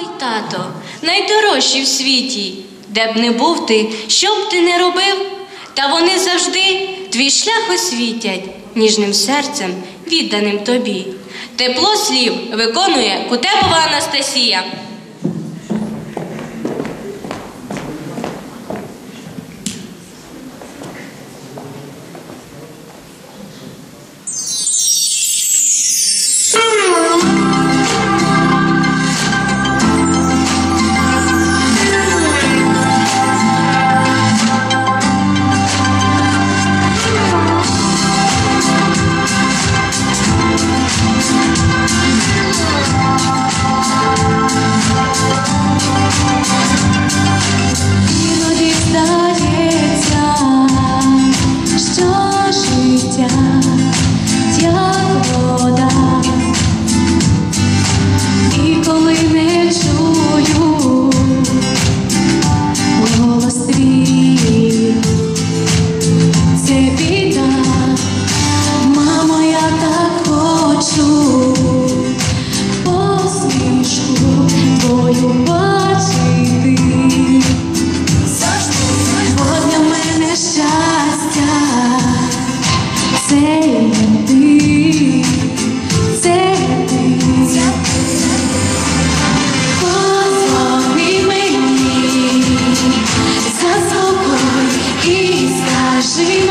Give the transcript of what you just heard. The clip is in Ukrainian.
мамо тато, найдорожчі в світі, де б не був ти, що б ти не робив, та вони завжди твій шлях освітять, ніжним серцем відданим тобі. Тепло слів виконує Кутепова Анастасія. я з тобою і скажи.